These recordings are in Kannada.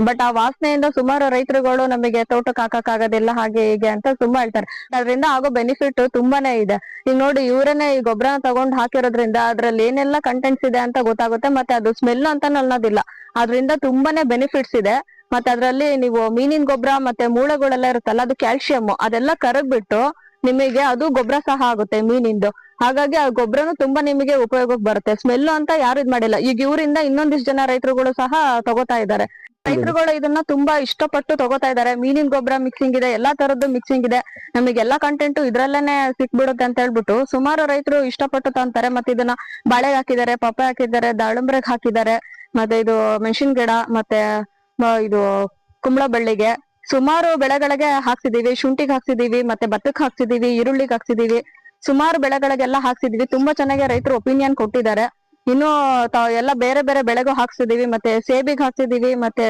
ಬಟ್ ಆ ವಾಸನೆಯಿಂದ ಸುಮಾರು ರೈತರುಗಳು ನಮಗೆ ತೋಟಕ್ಕೆ ಹಾಕಕ್ಕಾಗೋದಿಲ್ಲ ಹಾಗೆ ಹೀಗೆ ಅಂತ ತುಂಬಾ ಹೇಳ್ತಾರೆ. ಅದರಿಂದ ಆಗೋ ಬೆನಿಫಿಟ್ ತುಂಬಾನೇ ಇದೆ. ಈಗ ನೋಡಿ ಇವರನ್ನೇ ಈ ಗೊಬ್ಬರನ ತಗೊಂಡ್ ಹಾಕಿರೋದ್ರಿಂದ ಅದ್ರಲ್ಲಿ ಏನೆಲ್ಲ ಕಂಟೆಂಟ್ಸ್ ಇದೆ ಅಂತ ಗೊತ್ತಾಗುತ್ತೆ ಮತ್ತೆ ಅದು ಸ್ಮೆಲ್ ಅಂತ ಅನ್ನೋದಿಲ್ಲ ಅದರಿಂದ ತುಂಬಾನೇ ಬೆನಿಫಿಟ್ಸ್ ಇದೆ. ಮತ್ತೆ ಅದ್ರಲ್ಲಿ ನೀವು ಮೀನಿನ ಗೊಬ್ಬರ ಮತ್ತೆ ಮೂಳೆಗಳೆಲ್ಲ ಇರುತ್ತಲ್ಲ ಅದು ಕ್ಯಾಲ್ಸಿಯಂ ಅದೆಲ್ಲ ಕರಗ್ಬಿಟ್ಟು ನಿಮಗೆ ಅದು ಗೊಬ್ಬರ ಸಹ ಆಗುತ್ತೆ ಮೀನಿಂದು. ಹಾಗಾಗಿ ಆ ಗೊಬ್ಬರನು ತುಂಬಾ ನಿಮಗೆ ಉಪಯೋಗಕ್ಕೆ ಬರುತ್ತೆ. ಸ್ಮೆಲ್ ಅಂತ ಯಾರು ಇದ್ ಮಾಡಿಲ್ಲ ಈಗ ಇವರಿಂದ ಇನ್ನೊಂದಿಷ್ಟು ಜನ ರೈತರುಗಳು ಸಹ ತಗೋತಾ ಇದ್ದಾರೆ. ರೈತರುಗಳು ಇದನ್ನ ತುಂಬಾ ಇಷ್ಟಪಟ್ಟು ತಗೋತಾ ಇದ್ದಾರೆ. ಮೀನಿನ ಗೊಬ್ಬರ ಮಿಕ್ಸಿಂಗ್ ಇದೆ, ಎಲ್ಲಾ ತರದ್ದು ಮಿಕ್ಸಿಂಗ್ ಇದೆ. ನಮಗೆ ಎಲ್ಲಾ ಕಂಟೆಂಟ್ ಇದ್ರಲ್ಲೇನೆ ಸಿಕ್ಬಿಡುತ್ತೆ ಅಂತ ಹೇಳ್ಬಿಟ್ಟು ಸುಮಾರು ರೈತರು ಇಷ್ಟಪಟ್ಟು ತಂತಾರೆ. ಮತ್ತೆ ಇದನ್ನ ಬಾಳೆಗೆ ಹಾಕಿದ್ದಾರೆ, ಪಪ್ಪಾಯ ಹಾಕಿದ್ದಾರೆ, ದಾಳಿಂಬ್ರೆಗ್ ಹಾಕಿದ್ದಾರೆ. ಮತ್ತೆ ಇದು ಮೆಣಸಿನ ಗಿಡ, ಮತ್ತೆ ಇದು ಕುಂಬಳ ಬಳ್ಳಿಗೆ ಸುಮಾರು ಬೆಳೆಗಳಿಗೆ ಹಾಕ್ಸಿದೀವಿ. ಶುಂಠಿಗೆ ಹಾಕ್ಸಿದೀವಿ, ಮತ್ತೆ ಭತ್ತಕ್ಕೆ ಹಾಕ್ಸಿದೀವಿ, ಈರುಳ್ಳಿಗೆ ಹಾಕ್ಸಿದೀವಿ. ಸುಮಾರು ಬೆಳೆಗಳಿಗೆಲ್ಲ ಹಾಕ್ಸಿದೀವಿ. ತುಂಬಾ ಚೆನ್ನಾಗಿ ರೈತರು ಒಪಿನಿಯನ್ ಕೊಟ್ಟಿದ್ದಾರೆ. ಇನ್ನು ಎಲ್ಲ ಬೇರೆ ಬೇರೆ ಬೆಳೆಗೂ ಹಾಕ್ಸಿದೀವಿ, ಮತ್ತೆ ಸೇಬಿಗೆ ಹಾಕ್ಸಿದೀವಿ, ಮತ್ತೆ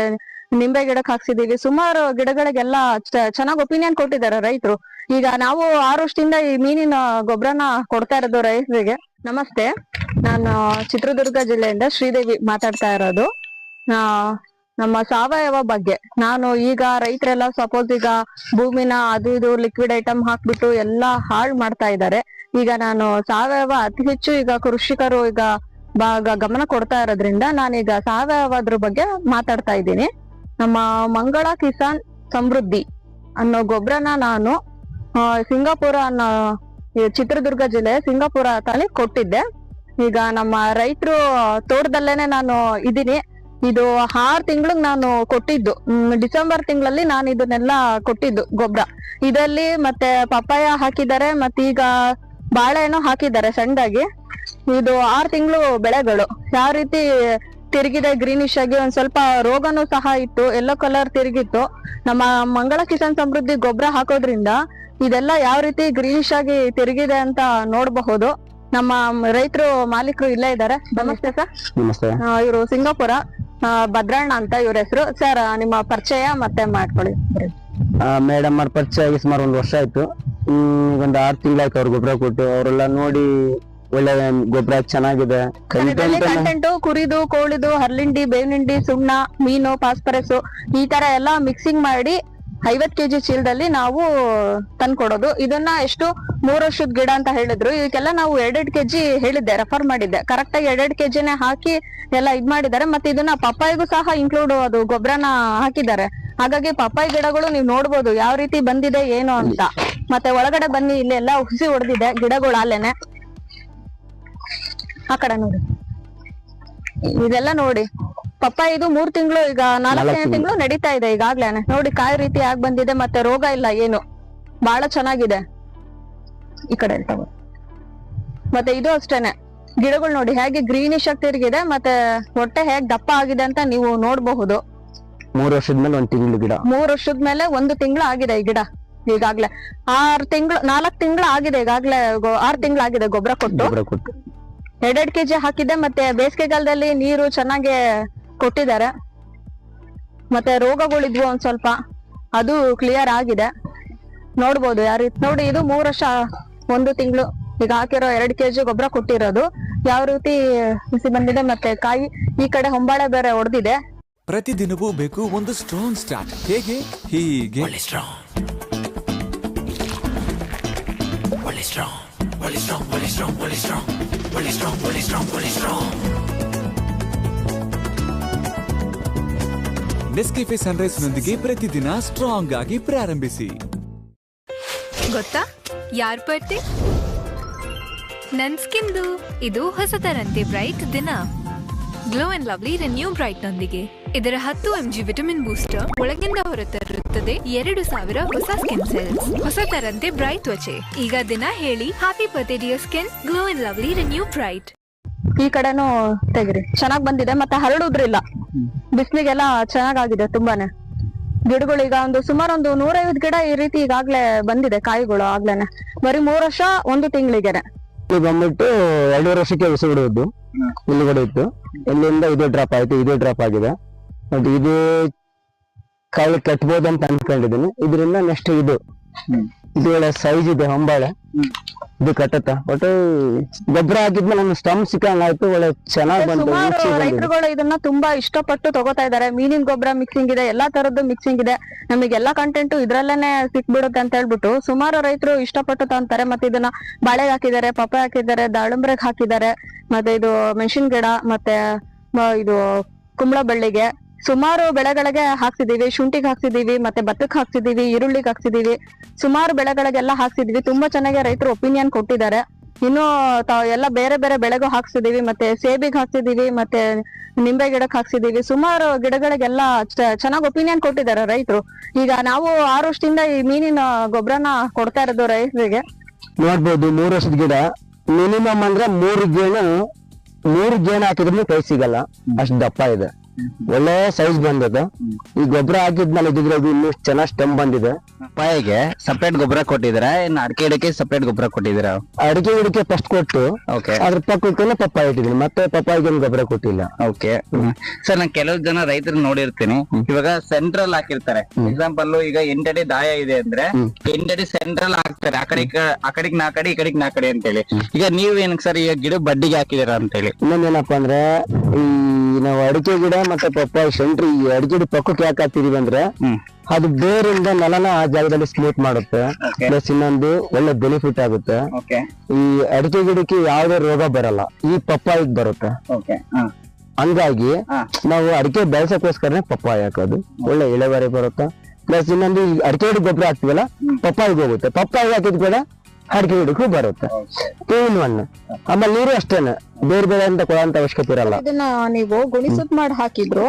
ನಿಂಬೆ ಗಿಡಕ್ಕೆ ಹಾಕ್ಸಿದೀವಿ. ಸುಮಾರು ಗಿಡಗಳಿಗೆಲ್ಲ ಚೆನ್ನಾಗಿ ಒಪಿನಿಯನ್ ಕೊಟ್ಟಿದ್ದಾರೆ ರೈತರು. ಈಗ ನಾವು ಆರು ವರ್ಷದಿಂದ ಈ ಮೀನಿನ ಗೊಬ್ಬರನ ಕೊಡ್ತಾ ಇರೋದು ರೈತರಿಗೆ. ನಮಸ್ತೆ. ನಾನು ಚಿತ್ರದುರ್ಗ ಜಿಲ್ಲೆಯಿಂದ ಶ್ರೀದೇವಿ ಮಾತಾಡ್ತಾ ಇರೋದು. ನಮ್ಮ ಸಾವಯವ ಬಗ್ಗೆ. ನಾನು ಈಗ ರೈತರೆಲ್ಲ ಸಪೋಸ್ ಈಗ ಭೂಮಿನ ಅದು ಇದು ಲಿಕ್ವಿಡ್ ಐಟಮ್ ಹಾಕ್ಬಿಟ್ಟು ಎಲ್ಲಾ ಹಾಳ್ ಮಾಡ್ತಾ ಇದ್ದಾರೆ. ಈಗ ನಾನು ಸಾವಯವ ಅತಿ ಹೆಚ್ಚು ಈಗ ಕೃಷಿಕರು ಈಗ ಬಾಗ ಗಮನ ಕೊಡ್ತಾ ಇರೋದ್ರಿಂದ ನಾನೀಗ ಸಾವಯವದ್ರ ಬಗ್ಗೆ ಮಾತಾಡ್ತಾ ಇದ್ದೀನಿ. ನಮ್ಮ ಮಂಗಳ ಕಿಸಾನ್ ಸಮೃದ್ಧಿ ಅನ್ನೋ ಗೊಬ್ಬರನ ನಾನು ಸಿಂಗಾಪುರ ಅನ್ನೋ ಚಿತ್ರದುರ್ಗ ಜಿಲ್ಲೆ ಸಿಂಗಾಪುರ ತಾಳಿ ಕೊಟ್ಟಿದ್ದೆ. ಈಗ ನಮ್ಮ ರೈತರು ತೋಟದಲ್ಲೇನೆ ನಾನು ಇದ್ದೀನಿ. ಇದು ಆರ್ ತಿಂಗಳಿಗೆ ನಾನು ಕೊಟ್ಟಿದ್ದು. ಡಿಸೆಂಬರ್ ತಿಂಗಳಲ್ಲಿ ನಾನು ಇದನ್ನೆಲ್ಲ ಕೊಟ್ಟಿದ್ದು ಗೊಬ್ಬರ ಇದರಲ್ಲಿ ಮತ್ತೆ ಪಪ್ಪಾಯ ಹಾಕಿದ್ದಾರೆ ಮತ್ತೆ ಈಗ ಬಾಳೆಹಣ್ಣು ಹಾಕಿದ್ದಾರೆ ಸಣ್ಣದಾಗಿ. ಇದು ಆರ್ ತಿಂಗಳು ಬೆಳೆಗಳು. ಯಾವ ರೀತಿ ತಿರುಗಿದೆ ಗ್ರೀನಿಶ್ ಆಗಿ ಒಂದ್ ಸ್ವಲ್ಪ ರೋಗನೂ ಸಹ ಇತ್ತು. ಎಲ್ಲೋ ಕಲರ್ ತಿರುಗಿತ್ತು. ನಮ್ಮ ಮಂಗಳ ಕಿಸಾನ್ ಸಮೃದ್ಧಿ ಗೊಬ್ಬರ ಹಾಕೋದ್ರಿಂದ ಇದೆಲ್ಲ ಯಾವ ರೀತಿ ಗ್ರೀನಿಶ್ ಆಗಿ ತಿರುಗಿದೆ ಅಂತ ನೋಡಬಹುದು. ನಮ್ಮ ರೈತರು ಮಾಲೀಕರು ಇಲ್ಲೇ ಇದ್ದಾರೆ. ನಮಸ್ತೆ ಸರ್. ನಮಸ್ತೆ. ಇವರು ಸಿಂಗಾಪುರ ಭದ್ರಣ್ಣ ಅಂತ ಇವ್ರ ಹೆಸರು. ಸರ್ ನಿಮ್ಮ ಪರಿಚಯ ಮತ್ತೆ ಮಾಡ್ಕೊಳ್ಳಿ. ಮೇಡಮ್ ಅವ್ರ ಪರಿಚಯ ಆಗಿ ಸುಮಾರು ಒಂದು ವರ್ಷ ಆಯ್ತು. ಈಗ ಒಂದು ಆರು ತಿಂಗಳಾಯ್ತು ಅವ್ರ ಗೊಬ್ಬರ ಕೊಟ್ಟು. ಅವರೆಲ್ಲ ನೋಡಿ ಒಳ್ಳೆ ಗೊಬ್ಬರ ಚೆನ್ನಾಗಿದೆ. ಕಂಟೆಂಟ್ ಕುರಿದು ಕೋಳಿದು ಹರ್ಲಿಂಡಿ ಬೇವಿನಿಂಡಿ ಸುಣ್ಣ ಮೀನು ಫಾಸ್ಫರಸ್ ಈ ತರ ಎಲ್ಲಾ ಮಿಕ್ಸಿಂಗ್ ಮಾಡಿ ಐವತ್ ಕೆಜಿ ಚೀಲದಲ್ಲಿ ನಾವು ತಂದ್ಕೊಡೋದು. ಇದನ್ನ ಎಷ್ಟು ಮೂರ್ ವರ್ಷದ ಗಿಡ ಅಂತ ಹೇಳಿದ್ರು. ಇದಕ್ಕೆಲ್ಲ ನಾವು ಎರಡೆರಡು ಕೆಜಿ ಹೇಳಿದ್ದೆ ರೆಫರ್ ಮಾಡಿದ್ದೆ. ಕರೆಕ್ಟ್ ಆಗಿ ಎರಡೆರಡು ಕೆಜಿನೇ ಹಾಕಿ ಎಲ್ಲ ಇದ್ ಮಾಡಿದ್ದಾರೆ. ಮತ್ತೆ ಇದನ್ನ ಪಪ್ಪಾಯಿಗೂ ಸಹ ಇನ್ಕ್ಲೂಡ್ ಅದು ಗೊಬ್ಬರನ ಹಾಕಿದ್ದಾರೆ. ಹಾಗಾಗಿ ಪಪ್ಪಾಯಿ ಗಿಡಗಳು ನೀವು ನೋಡ್ಬೋದು ಯಾವ ರೀತಿ ಬಂದಿದೆ ಏನು ಅಂತ. ಮತ್ತೆ ಒಳಗಡೆ ಬನ್ನಿ ಇಲ್ಲಿ ಎಲ್ಲ ಹುಸಿ ಹೊಡೆದಿದೆ ಗಿಡಗಳು ಅಲ್ಲೇನೆ. ಆ ಕಡೆ ನೋಡಿ. ಇದೆಲ್ಲ ನೋಡಿ. ಪಪ್ಪ ಇದು ಮೂರ್ ತಿಂಗಳು ಈಗ ನಾಲ್ಕನೇ ತಿಂಗಳು ನಡೀತಾ ಇದೆ ಈಗಾಗ್ಲೇನೆ ನೋಡಿ ಕಾಯಿ ರೀತಿ ಆಗ್ ಬಂದಿದೆ ಮತ್ತೆ ರೋಗ ಇಲ್ಲ ಏನು. ಬಹಳ ಚೆನ್ನಾಗಿದೆ. ಈ ಕಡೆ. ಮತ್ತೆ ಇದು ಅಷ್ಟೇನೆ. ಗಿಡಗಳು ನೋಡಿ ಹೇಗೆ ಗ್ರೀನಿಶ್ ಆಗಿ ತಿರುಗಿದೆ ಮತ್ತೆ ಹೊಟ್ಟೆ ಹೇಗ್ ದಪ್ಪ ಆಗಿದೆ ಅಂತ ನೀವು ನೋಡಬಹುದು. ಮೂರ್ ವರ್ಷದ ಮೇಲೆ ಒಂದ್ ತಿಂಗಳು ಗಿಡ. ಮೂರ್ ವರ್ಷದ ಮೇಲೆ ಒಂದು ತಿಂಗಳು ಆಗಿದೆ ಈ ಗಿಡ ಈಗಾಗ್ಲೇ. ಆರ್ ತಿಂಗಳು ನಾಲ್ಕ್ ತಿಂಗಳು ಆಗಿದೆ ಈಗಾಗ್ಲೇ ಆರ್ ತಿಂಗಳು ಆಗಿದೆ ಗೊಬ್ಬರ ಕೊಟ್ಟು. ಎರಡೆರಡು ಕೆಜಿ ಹಾಕಿದ್ದೆ ಮತ್ತೆ ಬೇಸಿಗೆಗಾಲದಲ್ಲಿ ನೀರು ಚೆನ್ನಾಗಿ ಕೊಟ್ಟಿದ್ದಾರೆ. ಮತ್ತೆ ರೋಗಗಳಿದ್ವು ಒಂದ್ ಸ್ವಲ್ಪ. ಅದು ಕ್ಲಿಯರ್ ಆಗಿದೆ. ನೋಡ್ಬೋದು ಯಾರು ನೋಡಿ ಇದು ಮೂರ್ ವರ್ಷ ಒಂದು ತಿಂಗಳು ಈಗ ಹಾಕಿರೋ ಎರಡು ಕೆಜಿ ಗೊಬ್ಬರ ಕೊಟ್ಟಿರೋದು. ಯಾವ ರೀತಿ ಬಿಸಿ ಬಂದಿದೆ ಮತ್ತೆ ಕಾಯಿ ಈ ಕಡೆ ಹೊಂಬಾಳೆ ಬೇರೆ ಹೊಡೆದಿದೆ ಪ್ರತಿದಿನವೂ ಬೇಕು ಒಂದು ಸ್ಟ್ರಾಂಗ್ ಸ್ಟಾರ್ಟ್ ಹೇಗೆ? ಹೀಗೆ. Strong strong Willie strong, Willie strong, Willie strong, Willie strong, Willie strong, Willie strong. Nescafe ಸನ್ರೈಸ್ನೊಂದಿಗೆ ಪ್ರತಿದಿನ ಸ್ಟ್ರಾಂಗ್ ಆಗಿ ಪ್ರಾರಂಭಿಸಿ ಗೊತ್ತಾ ಯಾರ್ ಪಟ್ಟಿ ನನ್ ಸ್ಕಿನ್ದು ಇದು ಹೊಸತರಂತೆ ಬ್ರೈಟ್ ದಿನ glow and lovely renew bright ನೊಂದಿಗೆ. ಇದರ ಹತ್ತು ಎಂ ಜಿ ವಿಟಮಿನ್ ಬೂಸ್ಟರ್ ಒಳಗಿಂದ ಹೊರತರುತ್ತದೆ ಎರಡು ಸಾವಿರ ಹೊಸ ಸ್ಕಿನ್ ಸೆಲ್ಸ್ ಹೊಸತರಂತೆ ಬ್ರೈಟ್ ತ್ವಚೆ. ಈಗ ದಿನ ಹೇಳಿ happy birthday dear skin glow and lovely renew bright ಈ ಕಡೆನೂ ತೆಗಿರಿ ಚೆನ್ನಾಗ್ ಬಂದಿದೆ ಮತ್ತೆ ಹರಡುದ್ರಿಲ್ಲ. ಬಿಸಿಲಿಗೆಲ್ಲ ಚೆನ್ನಾಗಾಗಿದೆ ತುಂಬಾನೇ. ಗಿಡಗಳು ಈಗ ಒಂದು ಸುಮಾರು ಒಂದು ನೂರೈವತ್ತು ಗಿಡ ಈ ರೀತಿ ಈಗಾಗ್ಲೇ ಬಂದಿದೆ ಕಾಯಿಗಳು ಆಗ್ಲೇನೆ. ಬರೀ ಮೂರ್ ವರ್ಷ ಒಂದು ತಿಂಗಳಿಗೆನೆ. ಇಲ್ಲಿ ಬಂದ್ಬಿಟ್ಟು ಎರಡೂವರೆ ವರ್ಷಕ್ಕೆ ಉಸಿ ಬಿಡುವುದು. ಇಲ್ಲಿಗಡೆ ಇತ್ತು. ಇಲ್ಲಿಂದ ಇದು ಡ್ರಾಪ್ ಆಯ್ತು ಇದು ಡ್ರಾಪ್ ಆಗಿದೆ. ಮತ್ತೆ ಇದು ಕಾಲು ಕಟ್ಬೋದು ಅಂತ ಅನ್ಕೊಂಡಿದ್ದೀನಿ. ಇದರಿಂದ ನೆಕ್ಸ್ಟ್ ಇದು. ಇದು ಒಳ್ಳೆ ಸೈಜ್ ಇದೆ ಹೊಂಬಾಳೆ. ಇದು ಕಟ್ಟತ್ತ. ಒಟ್ಟು ಗೊಬ್ಬರ ಹಾಕಿದ್ಮೇಲೆ ನಮ್ಮ ಸ್ಟಮ್ ಸಿಕ್ಕಂಗ್ ಆಯ್ತು ಒಳ್ಳೆ ಚೆನ್ನಾಗ್ ಬಂತು ಸುಮಾರು ಬಂದಿದೆ. ರೈತರುಗಳು ಇದನ್ನ ತುಂಬಾ ಇಷ್ಟಪಟ್ಟು ತಗೋತಾ ಇದಾರೆ ಮೀನಿನ ಗೊಬ್ಬರ ಮಿಕ್ಸಿಂಗ್ ಇದೆ ಎಲ್ಲಾ ತರದ್ದು ಮಿಕ್ಸಿಂಗ್ ಇದೆ. ನಮಗೆ ಎಲ್ಲಾ ಕಂಟೆಂಟ್ ಇದ್ರಲ್ಲೇನೆ ಸಿಕ್ಬಿಡುತ್ತೆ ಅಂತ ಹೇಳ್ಬಿಟ್ಟು ಸುಮಾರು ರೈತರು ಇಷ್ಟಪಟ್ಟು ತಂತಾರೆ. ಮತ್ತೆ ಇದನ್ನ ಬಾಳೆಗೆ ಹಾಕಿದ್ದಾರೆ ಪಪ್ಪಾಯ ಹಾಕಿದ್ದಾರೆ ದಾಳಿಂಬ್ರೆಗ್ ಹಾಕಿದ್ದಾರೆ. ಮತ್ತೆ ಇದು ಮೆಣಸಿನ ಗಿಡ ಮತ್ತೆ ಮ- ಇದು ಕುಂಬಳ ಬಳ್ಳಿಗೆ ಸುಮಾರು ಬೆಳೆಗಳಿಗೆ ಹಾಕ್ತಿದೀವಿ ಶುಂಠಿಗೆ ಹಾಕ್ತಿದೀವಿ ಮತ್ತೆ ಭತ್ತಕ್ಕೆ ಹಾಕ್ತಿದೀವಿ ಈರುಳ್ಳಿಗೆ ಹಾಕ್ತಿದೀವಿ ಸುಮಾರು ಬೆಳೆಗಳಿಗೆಲ್ಲ ಹಾಕ್ತಿದೀವಿ ತುಂಬಾ ಚೆನ್ನಾಗಿ ರೈತರು ಒಪಿನಿಯನ್ ಕೊಟ್ಟಿದ್ದಾರೆ. ಇನ್ನು ಎಲ್ಲ ಬೇರೆ ಬೇರೆ ಬೆಳೆಗೂ ಹಾಕ್ಸಿದೀವಿ ಮತ್ತೆ ಸೇಬಿಗೆ ಹಾಕ್ಸಿದೀವಿ ಮತ್ತೆ ನಿಂಬೆ ಗಿಡಕ್ಕೆ ಹಾಕ್ಸಿದೀವಿ ಸುಮಾರು ಗಿಡಗಳಿಗೆಲ್ಲ ಚೆನ್ನಾಗಿ ಒಪಿನಿಯನ್ ಕೊಟ್ಟಿದ್ದಾರೆ ರೈತರು. ಈಗ ನಾವು ಆರು ವರ್ಷದಿಂದ ಈ ಮೀನಿನ ಗೊಬ್ಬರನ ಕೊಡ್ತಾ ಇರೋದು ರೈತರಿಗೆ. ನೋಡ್ಬೋದು, ಮೂರು ವರ್ಷದ ಗಿಡ. ಮಿನಿಮಮ್ ಅಂದ್ರೆ ಮೂರು ಗೇಣು ಮೂರು ಗೇಣು ಹಾಕಿದ್ರು ಕೈ ಸಿಗಲ್ಲ. ಅಷ್ಟು ದಪ್ಪ ಇದೆ. ಒಳ್ಳೆ ಸೈಜ್ ಬಂದದ್ದು. ಈ ಗೊಬ್ಬರ ಹಾಕಿದ್ಮೇಲೆ ಇದ್ರೆ ಅದು ಇನ್ನೂ ಚೆನ್ನಾಗ್ ಸ್ಟೆಮ್ ಬಂದಿದೆ. ಪಪ್ಪಾಯಿಗೆ ಸಪರೇಟ್ ಗೊಬ್ಬರ ಕೊಟ್ಟಿದ್ದೀರಾ? ಇನ್ನು ಅಡಿಕೆ ಗಿಡಕ್ಕೆ ಸಪರೇಟ್ ಗೊಬ್ಬರ ಕೊಟ್ಟಿದ್ದೀರಾ? ಅಡಿಕೆ ಗಿಡಕ್ಕೆ ಫಸ್ಟ್ ಕೊಟ್ಟು ಓಕೆ ಅದ್ರ ಪಕ್ಕಕ್ಕೆಲ್ಲ ಪಪ್ಪಾಯ ಇಟ್ಟಿದ್ದೀನಿ. ಮತ್ತೆ ಪಪ್ಪಾಯಿಗೆ ಗೊಬ್ಬರ ಕೊಟ್ಟಿಲ್ಲ. ಓಕೆ ಸರ್ ನಾನು ಕೆಲವು ಜನ ರೈತರು ನೋಡಿರ್ತೀನಿ. ಇವಾಗ ಸೆಂಟ್ರಲ್ ಹಾಕಿರ್ತಾರೆ. ಎಕ್ಸಾಂಪಲ್ ಈಗ ಎಂಟಡಿ ದಾಯ ಇದೆ ಅಂದ್ರೆ ಎಂಟಡಿ ಸೆಂಟ್ರಲ್ ಹಾಕ್ತಾರೆ. ಆ ಕಡೆ ಆ ಕಡೆಗ್ ನಾ ಕಡೆ ಈ ಕಡೆಗ್ ನಾ ಕಡೆ ಅಂತೇಳಿ. ಈಗ ನೀವ್ ಏನಕ್ಕೆ ಸರ್ ಈಗ ಗಿಡ ಬಡ್ಡಿಗೆ ಹಾಕಿದೀರಾ ಅಂತೇಳಿ? ಇನ್ನೊಂದೇನಪ್ಪ ಅಂದ್ರೆ ಈ ನಾವು ಅಡಿಕೆ ಗಿಡ ಮತ್ತೆ ಪಪ್ಪಾಯ ಸೆಂಟ್ರಿ ಈ ಅಡಿಕೆ ಗಿಡ ಪಕ್ಕಕ್ಕೆ ಯಾಕೆ ಹಾಕ್ತಿದೀವಿ ಅಂದ್ರೆ ಅದು ಬೇರಿಂದ ನೆಲನ ಆ ಜಾಗದಲ್ಲಿ ಸ್ಮೂತ್ ಮಾಡುತ್ತೆ. ಪ್ಲಸ್ ಇನ್ನೊಂದು ಒಳ್ಳೆ ಬೆನಿಫಿಟ್ ಆಗುತ್ತೆ. ಈ ಅಡಿಕೆ ಗಿಡಕ್ಕೆ ಯಾವ್ದೇ ರೋಗ ಬರಲ್ಲ. ಈ ಪಪ್ಪಾಯಕ್ ಬರುತ್ತೆ. ಹಂಗಾಗಿ ನಾವು ಅಡಿಕೆ ಬೆಳೆಸಕ್ಕೋಸ್ಕರನೇ ಪಪ್ಪಾಯ ಹಾಕೋದು. ಒಳ್ಳೆ ಇಳುವರಿ ಬರುತ್ತೆ. ಪ್ಲಸ್ ಇನ್ನೊಂದು ಈ ಅಡಿಕೆ ಗಿಡ ಗೊಬ್ಬರ ಹಾಕ್ತಿವಲ್ಲ ಪಪ್ಪಾಯಿಗೆ ಹೋಗುತ್ತೆ. ಪಪ್ಪಾಯಿಗೆ ಹಾಕಿದ್ ಕೂಡ ಅಡಿಕೆ ಗಿಡಕ್ಕೂ ಬರುತ್ತೆ. ಟೂ ಇನ್ ಒನ್ ಆಮೇಲೆ ನೀರು ಅಷ್ಟೇನೆ ಬೇರೆ ಬೇರೆ ಅಂತ ಕೊಡುವಂತ ಅವಶ್ಯಕತೆ ಇರಲ್ಲ. ಇದನ್ನ ನೀವು ಗುಣಿಸುತ್ ಮಾಡಿ ಹಾಕಿದ್ರು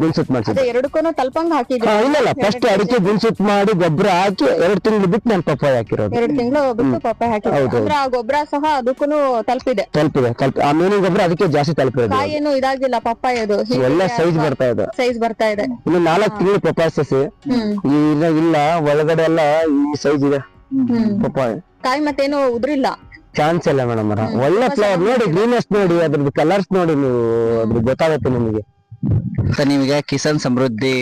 ಗುಣಸುತ್ ಅದೇ ಎರಡಕ್ಕೂ ತಲ್ಪಂಗ್ ಹಾಕಿದ್ರು? ಇಲ್ಲ ಇಲ್ಲ. ಫಸ್ಟ್ ಅಡಿಕೆ ಗುಣಸುತ್ ಮಾಡಿ ಗೊಬ್ಬರ ಹಾಕಿ ಎರಡು ತಿಂಗಳು ಬಿಟ್ಟು ನಾನು ಪಪ್ಪಾಯ ಹಾಕಿರೋದು. ಎರಡು ತಿಂಗಳು ಬಿಟ್ಟು ಪಪ್ಪಾಯ ಹಾಕಿರೋದು. ಅಂದ್ರೆ ಆ ಗೊಬ್ಬರ ಸಹ ಅದಕ್ಕೂ ತಲುಪಿದೆ. ತಲುಪಿದೆ ತಲುಪಿ ಆ ಮೀನಿನ ಗೊಬ್ಬರ ಅದಕ್ಕೆ ಜಾಸ್ತಿ ತಲುಪಿದೆ ಏನು ಇದಾಗಿಲ್ಲ ಪಪ್ಪಾಯದು ಎಲ್ಲ ಸೈಜ್ ಬರ್ತಾ ಇದೆ. ಸೈಜ್ ಬರ್ತಾ ಇದೆ. ಇನ್ನು ನಾಲ್ಕು ತಿಂಗಳು ಪಪ್ಪಾಯ ಸಸಿ. ಇಲ್ಲ ಒಳಗಡೆ ಎಲ್ಲ ಈ ಸೈಜ್ ಇದೆ. ಪಪ್ಪಾಯ. ಕಾಯಿ ಮತ್ತೇನು ಉದ್ರಿಲ್ಲ. ಚಾನ್ಸ್ ಇಲ್ಲ ಮೇಡಮ್ ಒಳ್ಳೆ ಫ್ಲವರ್ ನೋಡಿ ಗ್ರೀನೆಸ್ ನೋಡಿ ಅದ್ರದ್ದು ಕಲರ್ಸ್ ನೋಡಿ ನೀವು ಅದ್ರ ಗೊತ್ತಾಗುತ್ತೆ ನಿಮಗೆ. ಸರ್ ನೀವೀಗ ಕಿಸಾನ್ ಸಮೃದ್ಧಿ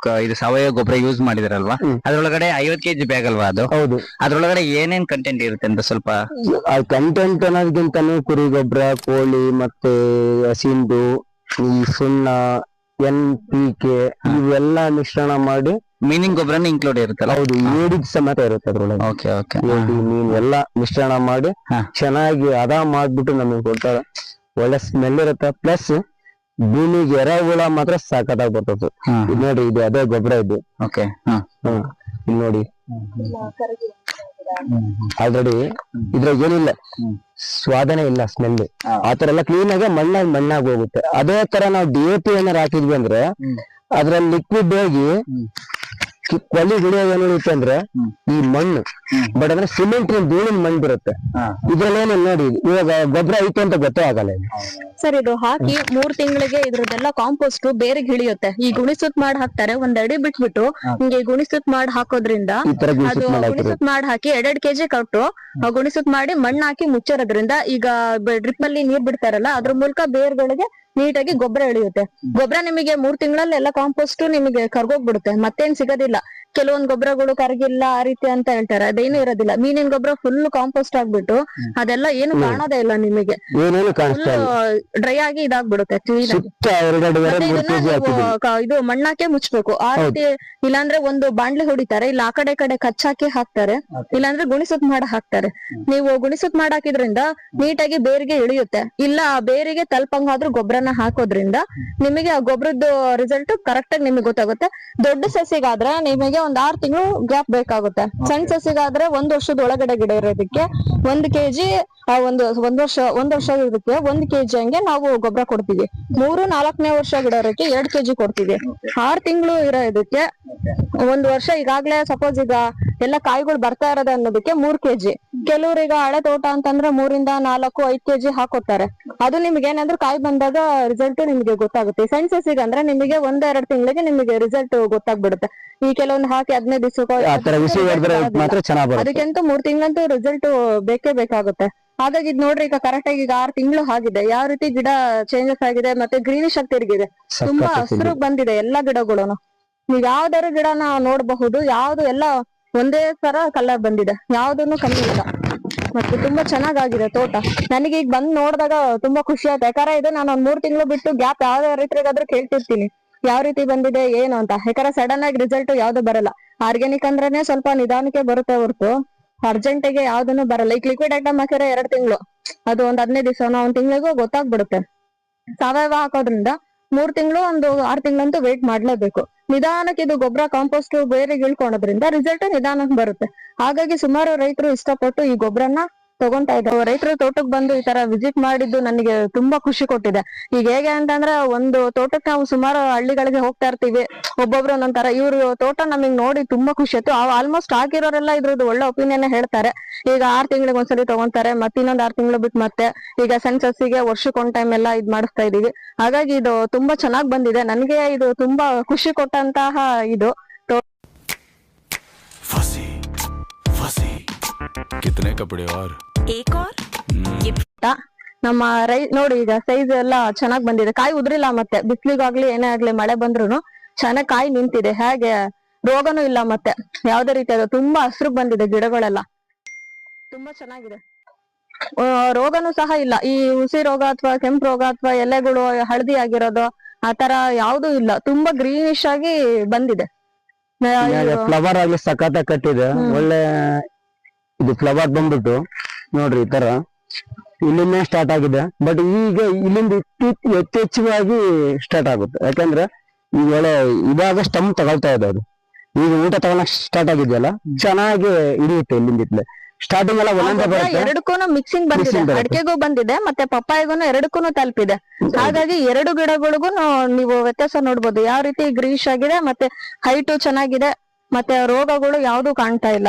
ಕ- ಇದು ಸಾವಯವ ಗೊಬ್ಬರ ಯೂಸ್ ಮಾಡಿದಿರಲ್ವಾ. ಅದ್ರೊಳಗಡೆ ಐವತ್ ಕೆಜಿ ಬ್ಯಾಗ್ ಅಲ್ವಾ ಅದು? ಹೌದು. ಅದ್ರೊಳಗಡೆ ಏನೇನ್ ಕಂಟೆಂಟ್ ಇರುತ್ತೆ ಅಂತ ಸ್ವಲ್ಪ? ಆ ಕಂಟೆಂಟ್ ಅನ್ನೋದಕ್ಕಿಂತಾನು ಕುರಿ ಗೊಬ್ಬರ ಕೋಳಿ ಮತ್ತೆ ಹಸಿಂದು ಈ ಸುಣ್ಣ ಎನ್ ಪಿ ಕೆ ಇವೆಲ್ಲ ಮಿಶ್ರಣ ಮಾಡಿ ಮೀನಿಂಗ್ ಗೊಬ್ಬರನೇ ಇನ್ಕ್ಲೂಡ್ ಇರುತ್ತಲ್ಲ? ಹೌದು ಏಡಿದ್ ಸಮೇತ ಇರುತ್ತೆ ಅದ್ರೊಳಗೆ. ಓಕೆ ಓಕೆ ಏಡಿ ಮೀನ್ ಎಲ್ಲ ಮಿಶ್ರಣ ಮಾಡಿ ಹಾ. ಚೆನ್ನಾಗಿ ಹದ ಮಾಡ್ಬಿಟ್ಟು ನಮಗೆ ಕೊಡ್ತಾರೆ ಒಳ್ಳೆ ಸ್ಮೆಲ್ ಇರುತ್ತೆ. ಪ್ಲಸ್ ಭೂಮಿಗೆ ಎರೆಹುಳ ಮಾತ್ರ ಸಾಕಾಗಿ ಬರ್ತದೆ. ಇದು ನೋಡಿ ಇದು ಅದೇ ಗೊಬ್ಬರ ಇದು. ಓಕೆ ಇಲ್ಲಿ ನೋಡಿ. ಆಲ್ರೆಡಿ ಇದ್ರಾಗ ಏನಿಲ್ಲ. ಸ್ವಾದನೆ ಇಲ್ಲ ಸ್ಮೆಲ್ ಆತರ ಎಲ್ಲ ಕ್ಲೀನ್ ಆಗಿ ಮಣ್ಣಾಗಿ ಮಣ್ಣಾಗಿ ಹೋಗುತ್ತೆ. ಅದೇ ತರ ನಾವು ಡಿ ಎ ಪಿ ಏನಾರ ಹಾಕಿದ್ವಿ ಅಂದ್ರೆ ಅದ್ರಲ್ಲಿ ಲಿಕ್ವಿಡ್ ಹೋಗಿ ಕೊಲ್ಲಿ ಗುಳಿಯೋದು ಏನ್ ಉಳಿಯುತ್ತೆ ಅಂದ್ರೆ ಈ ಮಣ್ಣು. ಬಟ್ ಅಂದ್ರೆ ಸಿಮೆಂಟ್ ಧೂಳಿನ ಮಣ್ಣು ಬರುತ್ತೆ. ಇದ್ರಲ್ಲಿ ಏನಿಲ್ಲ ನೋಡಿ ಇವಾಗ ಗೊಬ್ಬರ ಐತೆ ಅಂತ ಗೊತ್ತೇ ಆಗಲ್ಲ ಇಲ್ಲಿ. ಸರ್ ಇದು ಹಾಕಿ ಮೂರ್ ತಿಂಗಳಿಗೆ ಇದ್ರದ್ದೆಲ್ಲ ಕಾಂಪೋಸ್ಟ್ ಬೇರೆ ಹಿಡಿಯುತ್ತೆ ಈ ಗುಣಿಸುತ್ ಮಾಡಿ ಹಾಕ್ತಾರೆ ಒಂದ್ ಅಡಿ ಬಿಟ್ಬಿಟ್ಟು ಹಿಂಗೆ ಗುಣಿಸುತ್ ಮಾಡಿ ಹಾಕೋದ್ರಿಂದ ಈ ತರ ಅದು ಗುಣಿಸುತ್ತ ಮಾಡಿ ಹಾಕಿರೋದು ಗುಣಿಸುತ್ ಮಾಡಿ ಹಾಕಿ ಎರಡ್ ಕೆಜಿ ಕಟ್ಟು ಆ ಗುಣಿಸುತ್ ಮಾಡಿ ಮಣ್ಣು ಹಾಕಿ ಮುಚ್ಚಿರೋದ್ರಿಂದ ಈಗ ಡ್ರಿಪ್ ಅಲ್ಲಿ ನೀರ್ ಬಿಡ್ತಾರಲ್ಲ ಅದ್ರ ಮೂಲಕ ಬೇರ್ಗಳಿಗೆ ನೀಟಾಗಿ ಗೊಬ್ಬರ ಇಳಿಯುತ್ತೆ ಗೊಬ್ಬರ ನಿಮಗೆ ಮೂರ್ ತಿಂಗಳಲ್ಲಿ ಎಲ್ಲ ಕಾಂಪೋಸ್ಟ್ ನಿಮಗೆ ಕರ್ಗೋಗ್ಬಿಡುತ್ತೆ. ಮತ್ತೇನ್ ಸಿಗೋದಿಲ್ಲ. ಕೆಲವೊಂದ್ ಗೊಬ್ಬರಗಳು ಕರಗಿಲ್ಲ ಆ ರೀತಿ ಅಂತ ಹೇಳ್ತಾರೆ. ಅದೇನು ಇರೋದಿಲ್ಲ. ಮೀನಿನ ಗೊಬ್ಬರ ಫುಲ್ ಕಾಂಪೋಸ್ಟ್ ಆಗ್ಬಿಟ್ಟು ಅದೆಲ್ಲ ಏನು ಕಾಣೋದೇ ಇಲ್ಲ ನಿಮಗೆ. ಡ್ರೈ ಆಗಿ ಇದಾಗ್ಬಿಡುತ್ತೆ ಕ್ಲೀನ್ ಆಗಿ ಇದು ಮಣ್ಣಾಕೆ ಮುಚ್ಬೇಕು. ಆ ರೀತಿ ಇಲ್ಲಾಂದ್ರೆ ಒಂದು ಬಾಂಡ್ಲಿ ಹೊಡಿತಾರೆ. ಇಲ್ಲ ಆ ಕಡೆ ಕಡೆ ಕಚ್ಚಾಕಿ ಹಾಕ್ತಾರೆ. ಇಲ್ಲಾಂದ್ರೆ ಗುಣಿಸುತ್ ಮಾಡ ಹಾಕ್ತಾರೆ. ನೀವು ಗುಣಿಸುತ್ ಮಾಡಿ ಹಾಕಿದ್ರಿಂದ ನೀಟಾಗಿ ಬೇರಿಗೆ ಇಳಿಯುತ್ತೆ ಇಲ್ಲ ಆ ಬೇರಿಗೆ ತಲ್ಪಂಗಾದ್ರೂ ಗೊಬ್ಬರನ ಹಾಕೋದ್ರಿಂದ ನಿಮಗೆ ಆ ಗೊಬ್ಬರದ್ದು ರಿಸಲ್ಟ್ ಕರೆಕ್ಟ್ ಆಗಿ ನಿಮಗೆ ಗೊತ್ತಾಗುತ್ತೆ. ದೊಡ್ಡ ಸಸಿಗಾದ್ರೆ ನಿಮಗೆ ಒಂದ್ ಆರ್ ತಿಂಗಳು ಗ್ಯಾಪ್ ಬೇಕಾಗುತ್ತೆ. ಸಣ್ಣ ಸಸಿಗಾದ್ರೆ ಒಂದ್ ವರ್ಷದ ಒಳಗಡೆ ಗಿಡ ಇರೋದಕ್ಕೆ ಒಂದ್ ಕೆಜಿ ಒಂದು ಒಂದ್ ವರ್ಷ ಒಂದ್ ವರ್ಷ ಇರೋದಕ್ಕೆ ಒಂದ್ ಕೆಜಿ ಹಂಗೆ ನಾವು ಗೊಬ್ಬರ ಕೊಡ್ತೀವಿ. ಮೂರು ನಾಲ್ಕನೇ ವರ್ಷ ಗಿಡ ಇರೋಕೆ ಎರಡ್ ಕೆಜಿ ಕೊಡ್ತೀವಿ. ಆರ್ ತಿಂಗಳು ಇರೋ ಇದಕ್ಕೆ ಒಂದ್ ವರ್ಷ ಈಗಾಗ್ಲೇ ಸಪೋಸ್ ಈಗ ಎಲ್ಲ ಕಾಯಿಗಳು ಬರ್ತಾ ಇರೋದ ಅನ್ನೋದಕ್ಕೆ ಮೂರ್ ಕೆಜಿ. ಕೆಲವ್ರು ಈಗ ಹಳೆ ತೋಟ ಅಂತಂದ್ರೆ ಮೂರಿಂದ ನಾಲ್ಕು ಐದ್ ಕೆಜಿ ಹಾಕೋತಾರೆ ಅದು ನಿಮ್ಗೆ ಏನಂದ್ರೆ ಕಾಯಿ ಬಂದಾಗ ರಿಸಲ್ಟ್ ನಿಮ್ಗೆ ಗೊತ್ತಾಗುತ್ತೆ. ಸಣ್ಣ ಸಸಿಗೆ ಅಂದ್ರೆ ನಿಮಗೆ ಒಂದ್ ಎರಡ್ ತಿಂಗಳಿಗೆ ನಿಮಗೆ ರಿಸಲ್ಟ್ ಗೊತ್ತಾಗ್ಬಿಡುತ್ತೆ. ಈ ಕೆಲವೊಂದು ಹಾಕಿ ಹದಿನೈದು ದಿವಸಕ್ಕೂ ಅದಕ್ಕಿಂತ ಮೂರ್ ತಿಂಗಳಂತೂ ರಿಸಲ್ಟ್ ಬೇಕೇ ಬೇಕಾಗುತ್ತೆ. ಹಾಗಾಗಿ ಇದ್ ನೋಡ್ರಿ ಈಗ ಕರೆಕ್ಟ್ ಆಗಿ ಈಗ ಆರ್ ತಿಂಗಳು ಆಗಿದೆ. ಯಾವ ರೀತಿ ಗಿಡ ಚೇಂಜಸ್ ಆಗಿದೆ ಮತ್ತೆ ಗ್ರೀನಿಶ್ ಆಗಿ ತಿರುಗಿದೆ ತುಂಬಾ ಹಸಿರು ಬಂದಿದೆ ಎಲ್ಲಾ ಗಿಡಗಳು ನೀವ್ ಯಾವ್ದಾದ್ರು ಗಿಡನ ನೋಡಬಹುದು. ಯಾವ್ದು ಎಲ್ಲ ಒಂದೇ ತರ ಕಲರ್ ಬಂದಿದೆ. ಯಾವ್ದನ್ನು ಕಮ್ಮಿ ಇಲ್ಲ. ಮತ್ತೆ ತುಂಬಾ ಚೆನ್ನಾಗಾಗಿದೆ ತೋಟ. ನನಗೆ ಈಗ ಬಂದ್ ನೋಡಿದಾಗ ತುಂಬಾ ಖುಷಿ ಆಯ್ತು. ಯಾಕಂದ್ರೆ ಇದು ನಾನು ಒಂದ್ ಮೂರ್ ತಿಂಗಳು ಬಿಟ್ಟು ಗ್ಯಾಪ್ ಯಾವ ರೈತರಿಗಾದ್ರೂ ಕೇಳ್ತಿರ್ತೀನಿ. ಯಾವ ರೀತಿ ಬಂದಿದೆ, ಏನು ಅಂತ. ಯಾಕಂದ್ರೆ ಸಡನ್ ಆಗಿ ರಿಸಲ್ಟ್ ಯಾವ್ದು ಬರಲ್ಲ. ಆರ್ಗ್ಯಾನಿಕ್ ಅಂದ್ರೇನೆ ಸ್ವಲ್ಪ ನಿಧಾನಕ್ಕೆ ಬರುತ್ತೆ ಹೊರತು. ಅರ್ಜೆಂಟ್ಗೆ ಯಾವ್ದನ್ನು ಬರಲ್ಲ. ಈಗ ಲಿಕ್ವಿಡ್ ಐಟಮ್ ಹಾಕಿದ್ರೆ ಎರಡ್ ತಿಂಗಳು. ಅದು ಒಂದ್ ಹದಿನೈದು ದಿವಸ ಒಂದ್ ತಿಂಗಳಿಗೂ ಗೊತ್ತಾಗ್ಬಿಡುತ್ತೆ. ಸಾವಯವ ಹಾಕೋದ್ರಿಂದ ಮೂರ್ ತಿಂಗಳು ಒಂದು ಆರ್ ತಿಂಗಳಂತೂ ವೇಟ್ ಮಾಡ್ಲೇಬೇಕು. ನಿಧಾನಕ್ಕೆ ಇದು ಗೊಬ್ಬರ ಕಾಂಪೋಸ್ಟ್ ಬೇರೆ ಇಳ್ಕೊಳೋದ್ರಿಂದ ರಿಸಲ್ಟ್ ನಿಧಾನಕ್ಕೆ ಬರುತ್ತೆ. ಹಾಗಾಗಿ ಸುಮಾರು ರೈತರು ಇಷ್ಟಪಟ್ಟು ಈ ಗೊಬ್ಬರನ ತಗೊಂತಾ ಇದ್ದಾರೆ ರೈತರು ತೋಟಕ್ಕೆ ಬಂದು ಈ ತರ ವಿಸಿಟ್ ಮಾಡಿದ್ದು ನನಗೆ ತುಂಬಾ ಖುಷಿ ಕೊಟ್ಟಿದೆ ಈಗ ಹೇಗೆ ಅಂತಂದ್ರೆ ಒಂದು ತೋಟಕ್ಕೆ ನಾವು ಸುಮಾರು ಹಳ್ಳಿಗಳಿಗೆ ಹೋಗ್ತಾ ಇರ್ತೀವಿ ಒಬ್ಬೊಬ್ರು ಒಂದೊಂದ್ ತರ ಇವ್ರು ತೋಟ ನಮಗ್ ನೋಡಿ ತುಂಬಾ ಖುಷಿ ಆಯ್ತು ಆಲ್ಮೋಸ್ಟ್ ಹಾಕಿರೋರೆಲ್ಲ ಇದ್ರದ್ದು ಒಳ್ಳೆ ಒಪಿನಿಯನ್ ಹೇಳ್ತಾರೆ ಈಗ ಆರ್ ತಿಂಗಳಿಗೆ ಒಂದ್ಸಲಿ ತಗೊಂತಾರೆ ಮತ್ತೆ ಇನ್ನೊಂದ್ ಆರ್ ತಿಂಗಳು ಬಿಟ್ಟು ಮತ್ತೆ ಈಗ ಸಣ್ಣ ಸಸಿಗೆ ವರ್ಷಕ್ಕೆ ಒಂದ್ ಟೈಮ್ ಎಲ್ಲ ಇದ್ ಮಾಡಿಸ್ತಾ ಇದೀವಿ ಹಾಗಾಗಿ ಇದು ತುಂಬಾ ಚೆನ್ನಾಗ್ ಬಂದಿದೆ ನನಗೆ ಇದು ತುಂಬಾ ಖುಷಿ ಕೊಟ್ಟಂತಹ ಇದು फंसी फंसी कितने कपड़े और एक और ತ- ನಮ್ಮ ರೈ ನೋಡಿ ಈಗ ಸೈಜ್ ಎಲ್ಲ ಚೆನ್ನಾಗ್ ಬಂದಿದೆ ಕಾಯಿ ಉದ್ರಿಲ್ಲ ಮತ್ತೆ ಬಿಸ್ಲಿಗಾಗ್ಲಿ ಏನೇ ಆಗ್ಲಿ ಮಳೆ ಬಂದ್ರು ಚೆನ್ನಾಗ್ ಕಾಯಿ ನಿಂತಿದೆ ಹಾಗೆ ರೋಗನೂ ಇಲ್ಲ ಮತ್ತೆ ಯಾವ್ದೇ ರೀತಿ ಅದು ತುಂಬಾ ಹಸ್ರು ಬಂದಿದೆ ಗಿಡಗಳೆಲ್ಲ ತುಂಬಾ ಚೆನ್ನಾಗಿದೆ ಆ, ರೋಗನೂ ಸಹ ಇಲ್ಲ ಈ ಹುಸಿ ರೋಗ ಅಥವಾ ಕೆಂಪು ರೋಗ ಅಥವಾ ಎಲೆಗಳು ಹಳದಿ ಆಗಿರೋದು ಆತರ ಯಾವ್ದು ಇಲ್ಲ ತುಂಬಾ ಗ್ರೀನಿಶ್ ಆಗಿ ಬಂದಿದೆ ಆ, ಇದು- ಫ್ಲವರ್ ಆಗ್ಲಿ ಸಖತ್ ಕಟ್ಟಿದೆ ಹ್ಮ್. ಒಳ್ಳೆ ಇದು ಫ್ಲವರ್ ಬಂದ್ಬಿಟ್ಟು ನೋಡ್ರಿ ಈ ತರ. ಇಲ್ಲಿಂದ ಸ್ಟಾರ್ಟ್ ಆಗಿದೆ. ಬಟ್ ಈಗ ಇಲ್ಲಿಂದ ಯಥೇಚ್ಛವಾಗಿ ಸ್ಟಾರ್ಟ್ ಆಗುತ್ತೆ. ಯಾಕಂದ್ರೆ ಈ ಒಳ್ಳೆ ಇವಾಗ ಸ್ಟಮ್ ತಗೊಳ್ತಾ ಇದೆ ಅದು. ಈಗ ಊಟ ತಗೊಳಕ್ ಸ್ಟಾರ್ಟ್ ಆಗಿದೆಯಲ್ಲ ಚೆನ್ನಾಗಿ ಹಿಡಿಯುತ್ತೆ ಇಲ್ಲಿಂದ ಸ್ಟಾರ್ಟಿಂಗ್ ಎಲ್ಲ ಒಂದೊಂದೇ ಬರುತ್ತೆ. ಎರಡಕ್ಕೂನು ಮಿಕ್ಸಿಂಗ್ ಬಂದಿದೆ. ಅಡಿಕೆಗೂ ಬಂದಿದೆ ಮತ್ತೆ ಪಪ್ಪಾಯಿಗೂ ಎರಡಕ್ಕೂನು ತಲುಪಿದೆ. ಹಾಗಾಗಿ ಎರಡು ಗಿಡಗಳಿಗೂ ನೀವು ವ್ಯತ್ಯಾಸ ನೋಡ್ಬೋದು. ಯಾವ ರೀತಿ ಗ್ರೀಶ್ ಆಗಿದೆ ಮತ್ತೆ ಹೈಟು ಚೆನ್ನಾಗಿದೆ ಮತ್ತೆ ರೋಗಗಳು ಯಾವ್ದು ಕಾಣ್ತಾ ಇಲ್ಲ.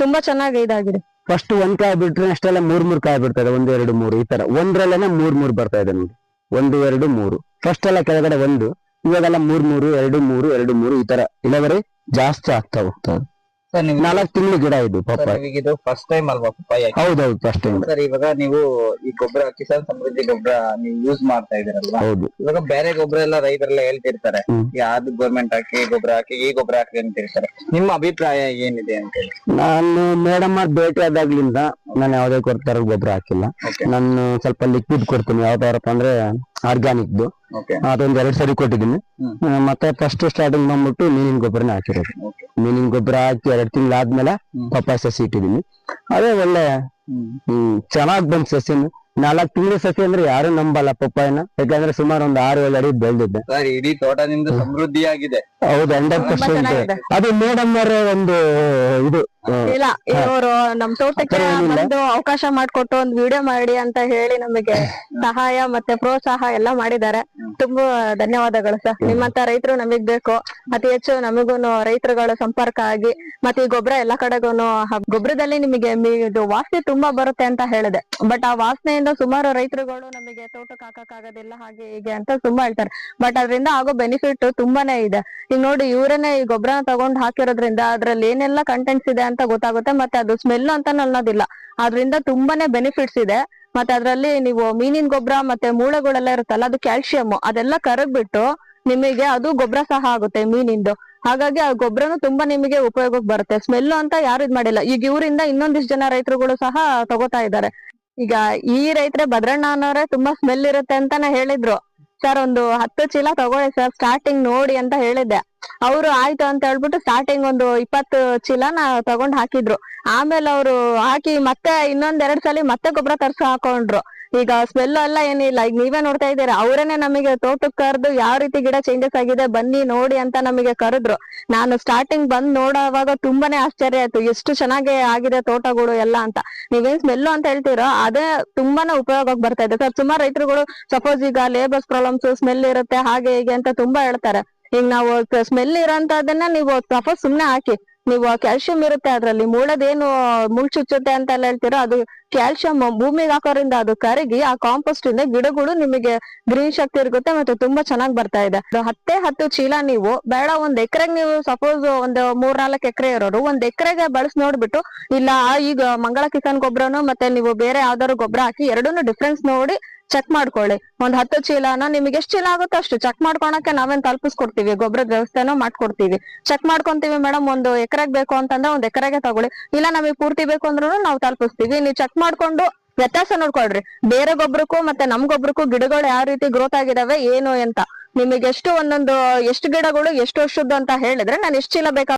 ತುಂಬಾ ಚೆನ್ನಾಗಿ ಇದಾಗಿದೆ. ಫಸ್ಟ್ ಒಂದ್ ಕಾಯಿ ಬಿಟ್ರೆ ಅಷ್ಟೆಲ್ಲ ಮೂರ್ ಮೂರ್ ಕಾಯಿ ಬಿಡ್ತದೆ. ಒಂದು, ಎರಡು, ಮೂರು. ಈ ತರ. ಒಂದ್ರಲ್ಲೇನೆ ಮೂರ್ ಮೂರ್ ಬರ್ತಾ ಇದೆ ನೋಡಿ ಒಂದು, ಎರಡು, ಮೂರು. ಫಸ್ಟ್ ಎಲ್ಲ ಕೆಳಗಡೆ ಒಂದು. ಇವಾಗೆಲ್ಲ ಮೂರ್ ಮೂರು, ಎರಡು ಮೂರು ಎರಡು ಮೂರು ಈ ತರ ಇಳುವರಿ ಜಾಸ್ತಿ ಆಗ್ತಾ ಹೋಗ್ತದೆ ಸರ್ ನೀವು ನಾಲ್ಕು ತಿಂಗಳು ಗಿಡ ಇದು ಪಾಪ. ಸರ್, ಇದು ಫಸ್ಟ್ ಟೈಮ್ ಅಲ್ವಾ ಪಪ್ಪಾಯ ಹೌದೌದು ಫಸ್ಟ್ ಟೈಮ್ ಸರ್ ಇವಾಗ ನೀವು ಈ ಗೊಬ್ಬರ ಕಿಸಾನ್ ಸಮೃದ್ಧಿ ಗೊಬ್ಬರ ನೀವು ಯೂಸ್ ಮಾಡ್ತಾ ಇದೀರಲ್ವಾ ಹೌದು. ಇವಾಗ ಬೇರೆ ಗೊಬ್ಬರ ಎಲ್ಲ ರೈತರೆಲ್ಲ ಹೇಳ್ತಿರ್ತಾರೆ. ಹ್ಮ್. ಯಾವ್ದು ಗೌರ್ಮೆಂಟ್ ಹಾಕಿ ಗೊಬ್ಬರ ಹಾಕಿ ಈ ಗೊಬ್ಬರ ಹಾಕಿ ಅಂತಿರ್ತಾರೆ. ನಿಮ್ಮ ಅಭಿಪ್ರಾಯ ಏನಿದೆ ಅಂತ ಹೇಳಿ? ನಾನು ಮೇಡಮ್ ಭೇಟಿ ಆದಾಗ್ಲಿಂದ ನಾನು ಯಾವ್ದೇ ಕೊಡ್ತಾರ ಗೊಬ್ಬರ ಹಾಕಿಲ್ಲ. Okay. ನಾನು ಸ್ವಲ್ಪ ಲಿಕ್ವಿಡ್ ಕೊಡ್ತೀನಿ. ಯಾವ್ದಾರಪ್ಪ ಅಂದ್ರೆ ಆರ್ಗ್ಯಾನಿಕ್ದು ಓಕೆ ಅದೊಂದ್ ಎರಡ್ ಸರಿ ಕೊಟ್ಟಿದ್ದೀನಿ. ಹ್ಮ್. ಆ, ಮತ್ತೆ ಫಸ್ಟ್ ಸ್ಟಾರ್ಟಿಂಗ್ ಬಂದ್ಬಿಟ್ಟು ಮೀನಿನ ಗೊಬ್ಬರನೇ ಹಾಕಿರೋದು. ಮೀನಿನ ಗೊಬ್ಬರ ಹಾಕಿ ಎರಡ್ ತಿಂಗಳಾದ್ಮೇಲೆ ಆದ್ಮೇಲೆ ಪಪ್ಪಾಯ ಸಸಿ ಇಟ್ಟಿದೀನಿ. ಅದೇ ಒಳ್ಳೆ ಹ್ಮ್. ಚೆನ್ನಾಗ್ ಬಂದ್ ಸಸಿನು. ನಾಲ್ಕ್ ತಿಂಗಳ ಸಸಿ ಅಂದ್ರೆ ಯಾರು ನಂಬಲ್ಲ ಪಪ್ಪಾಯನ. ಯಾಕಂದ್ರೆ ಸುಮಾರು ಒಂದ್ ಆರು ಏಳು ಅಡಿ ಬೆಳೆದಿದ್ದೆ ಸರ್ ಇಡೀ ತೋಟ ನಿಮ್ದು ಸಮೃದ್ಧಿಯಾಗಿದೆ. ಹೌದು ಹಂಡ್ರೆಡ್ ಪರ್ಸೆಂಟ್ ಅದು ಮೇಡಮ್ ಅವರ ಒಂದು ಇದು. ಇಲ್ಲ ಇವರು ನಮ್ ತೋಟಕ್ಕೆ ಬಂದು ಅವಕಾಶ ಮಾಡ್ಕೊಟ್ಟು ಒಂದ್ ವಿಡಿಯೋ ಮಾಡಿ ಅಂತ ಹೇಳಿ ನಮಗೆ ಸಹಾಯ ಮತ್ತೆ ಪ್ರೋತ್ಸಾಹ ಎಲ್ಲ ಮಾಡಿದ್ದಾರೆ. ತುಂಬಾ ಧನ್ಯವಾದಗಳು ಸರ್. ನಿಮ್ಮಂತ ರೈತರು ನಮಗ್ ಬೇಕು. ಅತಿ ಹೆಚ್ಚು ನಮಗೂನು ರೈತರುಗಳು ಸಂಪರ್ಕ ಆಗಿ ಮತ್ತೆ ಈ ಗೊಬ್ಬರ ಎಲ್ಲಾ ಕಡೆಗೂನು ಗೊಬ್ಬರದಲ್ಲಿ ನಿಮಗೆ ಇದು ವಾಸನೆ ತುಂಬಾ ಬರುತ್ತೆ ಅಂತ ಹೇಳಿದೆ. ಬಟ್ ಆ ವಾಸನೆಯಿಂದ ಸುಮಾರು ರೈತರುಗಳು ನಮಗೆ ತೋಟಕ್ಕೆ ಹಾಕಕ್ಕಾಗೋದಿಲ್ಲ ಹಾಗೆ ಹೀಗೆ ಅಂತ ತುಂಬಾ ಹೇಳ್ತಾರೆ. ಬಟ್ ಅದರಿಂದ ಆಗೋ ಬೆನಿಫಿಟ್ ತುಂಬಾನೇ ಇದೆ. ಈಗ ನೋಡಿ ಇವರೇನೆ ಈ ಗೊಬ್ಬರನ ತಗೊಂಡ್ ಹಾಕಿರೋದ್ರಿಂದ ಅದ್ರಲ್ಲಿ ಏನೆಲ್ಲ ಕಂಟೆಂಟ್ಸ್ ಇದೆ ಅಂತ ಗೊತ್ತಾಗುತ್ತೆ, ಮತ್ತೆ ಅದು ಸ್ಮೆಲ್ ಅಂತ ಅನ್ನೋದಿಲ್ಲ ಅದ್ರಿಂದ ತುಂಬಾನೇ ಬೆನಿಫಿಟ್ಸ್ ಇದೆ. ಮತ್ತೆ ಅದ್ರಲ್ಲಿ ನೀವು ಮೀನಿನ ಗೊಬ್ಬರ ಮತ್ತೆ ಮೂಳೆಗಳೆಲ್ಲ ಇರುತ್ತಲ್ಲ, ಅದು ಕ್ಯಾಲ್ಸಿಯಂ ಅದೆಲ್ಲ ಕರಗ್ಬಿಟ್ಟು ನಿಮಗೆ ಅದು ಗೊಬ್ಬರ ಸಹ ಆಗುತ್ತೆ ಮೀನಿಂದು. ಹಾಗಾಗಿ ಆ ಗೊಬ್ಬರನು ತುಂಬಾ ನಿಮಗೆ ಉಪಯೋಗಕ್ಕೆ ಬರುತ್ತೆ. ಸ್ಮೆಲ್ ಅಂತ ಯಾರು ಇದ್ ಮಾಡಿಲ್ಲ ಈಗ ಇವರಿಂದ ಇನ್ನೊಂದಿಷ್ಟು ಜನ ರೈತರುಗಳು ಸಹ ತಗೋತಾ ಇದ್ದಾರೆ. ಈಗ ಈ ರೈತರೇ ಭದ್ರಣ್ಣ ಅನ್ನೋರೇ ತುಂಬಾ ಸ್ಮೆಲ್ ಇರುತ್ತೆ ಅಂತಾನೆ ಹೇಳಿದ್ರು. ಸರ್ ಒಂದು ಹತ್ತು ಚೀಲ ತಗೊಳ್ಳಿ ಸರ್ ಸ್ಟಾರ್ಟಿಂಗ್ ನೋಡಿ ಅಂತ ಹೇಳಿದ್ದೆ. ಅವರು ಆಯ್ತು ಅಂತ ಹೇಳ್ಬಿಟ್ಟು ಸ್ಟಾರ್ಟಿಂಗ್ ಒಂದು ಇಪ್ಪತ್ತು ಚೀಲನ ತಗೊಂಡ್ ಹಾಕಿದ್ರು. ಆಮೇಲೆ ಅವರು ಹಾಕಿ ಮತ್ತೆ ಇನ್ನೊಂದ್ ಎರಡ್ ಸಲ ಮತ್ತೆ ಗೊಬ್ಬರ ತರ್ಸ ಹಾಕೊಂಡ್ರು. ಈಗ ಸ್ಮೆಲ್ ಎಲ್ಲ ಏನಿಲ್ಲ ಈಗ ನೀವೇ ನೋಡ್ತಾ ಇದ್ದೀರಾ, ಅವರೇನೆ ನಮಗೆ ತೋಟಕ್ಕೆ ಕರೆದು ಯಾವ ರೀತಿ ಗಿಡ ಚೇಂಜಸ್ ಆಗಿದೆ ಬನ್ನಿ ನೋಡಿ ಅಂತ ನಮಗೆ ಕರೆದ್ರು. ನಾನು ಸ್ಟಾರ್ಟಿಂಗ್ ಬಂದ್ ನೋಡೋವಾಗ ತುಂಬಾನೇ ಆಶ್ಚರ್ಯ ಆಯ್ತು. ಎಷ್ಟು ಚೆನ್ನಾಗಿ ಆಗಿದೆ ತೋಟಗಳು ಎಲ್ಲ ಅಂತ. ನೀವೇನ್ ಸ್ಮೆಲ್ ಅಂತ ಹೇಳ್ತೀರೋ, ಅದೇ ತುಂಬಾನೇ ಉಪಯೋಗಕ್ಕೆ ಬರ್ತಾ ಇದೆ. ಸರ್, ಸುಮಾರು ರೈತರುಗಳು ಸಪೋಸ್ ಈಗ ಲೇಬರ್ಸ್ ಪ್ರಾಬ್ಲಮ್ಸ್ ಸ್ಮೆಲ್ ಇರುತ್ತೆ, ಹಾಗೆ ಹೀಗೆ ಅಂತ ತುಂಬಾ ಹೇಳ್ತಾರೆ. ಈಗ ನಾವು ಸ್ಮೆಲ್ ಇರೋಂತದನ್ನ ನೀವು ಸಪೋಸ್ ಸುಮ್ನೆ ಹಾಕಿ. ನೀವು ಕ್ಯಾಲ್ಸಿಯಂ ಇರುತ್ತೆ ಅದ್ರಲ್ಲಿ. ಮುಳ್ಳದೇನು ಮುಳ್ ಚುಚ್ಚುತ್ತೆ ಅಂತ ಎಲ್ಲ ಹೇಳ್ತೀರೋ ಅದು ಕ್ಯಾಲ್ಸಿಯಂ ಭೂಮಿಗೆ ಹಾಕೋದ್ರಿಂದ ಅದು ಕರಗಿ ಆ ಕಾಂಪೋಸ್ಟ್ ಇಂದ ಗಿಡಗಳು ನಿಮಗೆ ಗ್ರೀನ್ ಶಕ್ತಿ ಇರುತ್ತೆ ಮತ್ತೆ ತುಂಬಾ ಚೆನ್ನಾಗಿ ಬರ್ತಾ ಇದೆ. ಹತ್ತೇ ಹತ್ತು ಚೀಲ ನೀವು ಬೇಡ, ಒಂದ್ ಎಕರೆಗೆ ನೀವು ಸಪೋಸ್ ಒಂದು ಮೂರ್ ನಾಲ್ಕು ಎಕರೆ ಇರೋರು, ಒಂದ್ ಎಕರೆಗೆ ಬಳಸಿ ನೋಡ್ಬಿಟ್ಟು, ಇಲ್ಲ, ಈಗ ಮಂಗಳ ಕಿಸಾನ್ ಗೊಬ್ಬರನು ಮತ್ತೆ ನೀವು ಬೇರೆ ಯಾವ್ದಾದ್ರು ಗೊಬ್ಬರ ಹಾಕಿ ಎರಡೂನು ಡಿಫ್ರೆನ್ಸ್ ನೋಡಿ ಚೆಕ್ ಮಾಡ್ಕೊಳ್ಳಿ. ಒಂದ್ ಹತ್ತು ಚೀಲನ ನಿಮ್ಗೆ ಎಷ್ಟು ಚೀಲ ಆಗುತ್ತೆ ಅಷ್ಟು ಚೆಕ್ ಮಾಡ್ಕೊಳಕ್ಕೆ ನಾವೇನ್ ತಲುಪಿಸ್ಕೊಡ್ತೀವಿ? ಗೊಬ್ಬರದ ವ್ಯವಸ್ಥೆನೂ ಮಾಡ್ಕೊಡ್ತೀವಿ. ಚೆಕ್ ಮಾಡ್ಕೊಂತೀವಿ ಮೇಡಮ್ ಒಂದು ಎಕರೆಗ್ ಬೇಕು ಅಂತಂದ್ರೆ ಒಂದ್ ಎಕರೆಗೆ ತಗೊಳ್ಳಿ. ಇಲ್ಲ ನಮಗೆ ಪೂರ್ತಿ ಬೇಕು ಅಂದ್ರೂ ನಾವು ತಲುಪಿಸ್ತೀವಿ. ನೀವು ಚೆಕ್ ಮಾಡ್ಕೊಂಡು ವ್ಯತ್ಯಾಸ ನೋಡ್ಕೊಳ್ರಿ. ಬೇರೆ ಗೊಬ್ಬರಕ್ಕೂ ಮತ್ತೆ ನಮ್ ಗೊಬ್ಬರಕ್ಕೂ ಗಿಡಗಳು ಯಾವ ರೀತಿ ಗ್ರೋತ್ ಆಗಿದಾವೆ, ಏನು ಅಂತ. ನಿಮಗೆ ಎಷ್ಟು ಒಂದೊಂದು, ಎಷ್ಟು ಗಿಡಗಳು, ಎಷ್ಟು ವರ್ಷದ್ದು ಅಂತ ಹೇಳಿದ್ರೆ ನಾನು ಎಷ್ಟು ಚೀಲ ಬೇಕಾ